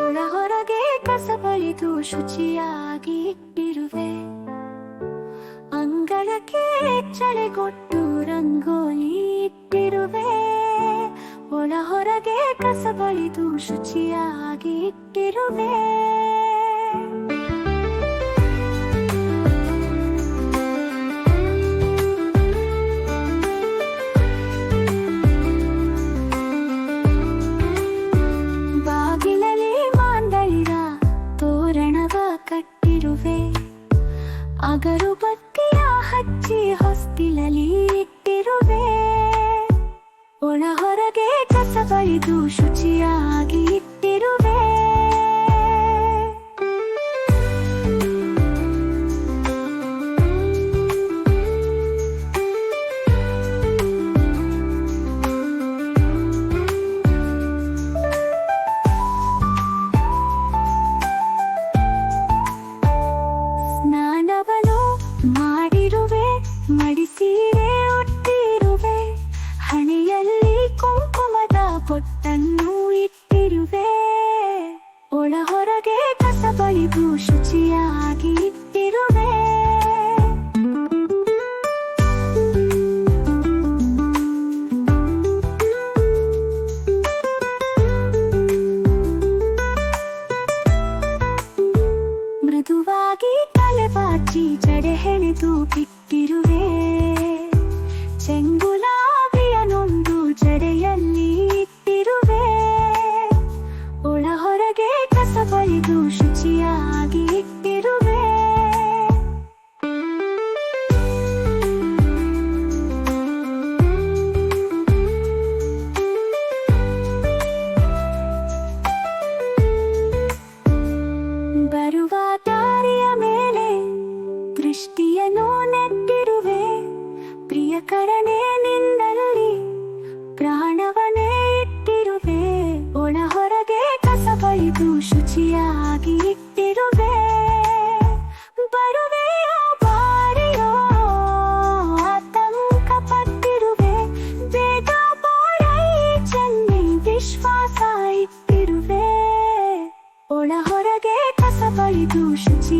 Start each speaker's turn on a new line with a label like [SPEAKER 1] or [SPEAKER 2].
[SPEAKER 1] ಒಳ ಹೊರಗೆ ಕಸ ಬಳಿದು ಶುಚಿಯಾಗಿ ಇಟ್ಟಿರುವೆ ಅಂಗಳಕ್ಕೆ ಚಳೆಗೊಟ್ಟು ರಂಗೋಲಿ ಇಟ್ಟಿರುವೆ ಒಳ ಹೊರಗೆ ಕಸ ಬಳಿದು ಶುಚಿಯಾಗಿ ಇಟ್ಟಿರುವೆ ಅಗರು ಬತ್ತಿಯ ಹಚ್ಚಿ ಹೊಸ್ತಿಲಲಿ ಇಟ್ಟಿರುವೆ. ಒಣ ಹೊರಗೆ ಕಸ ಬಳಿದು ಶುಚಿಯಾಗಿ ಕುಂಕುಮದ ಇಟ್ಟಿರುವೆ ಒಳ ಹೊರಗೆ ಕಸ ಬಳಿದು ಶುಚಿಯಾಗಿ ಇಟ್ಟಿರುವೆ ಮೃದುವಾಗಿ ತಲೆ ಬಾಚಿ ಜಡೆ ಹೆಣೆದು ಬಿಟ್ಟಿರುವೆ. ಪ್ರಿಯನೋ ನೆಟ್ಟಿರುವೆ, ಪ್ರಿಯ ಕರಣೆ ನಿನ್ನಲ್ಲಿ ಪ್ರಾಣವನೇ ಇಟ್ಟಿರುವೆ. ಒಣ ಹೊರಗೆ ಕಸ ಬಳಿದು ಶುಚಿಯಾಗಿ ಇಟ್ಟಿರುವೆ. ಬರುವೆ ಬಾರಿಯೋ, ಆತಂಕ ಪಟ್ಟಿರುವೆ. ಬೇಗ ಬಾರೈ ವಿಶ್ವಾಸ ಇಟ್ಟಿರುವೆ. ಒಣ ಹೊರಗೆ ಕಸ ಬಳಿದು ಶುಚಿ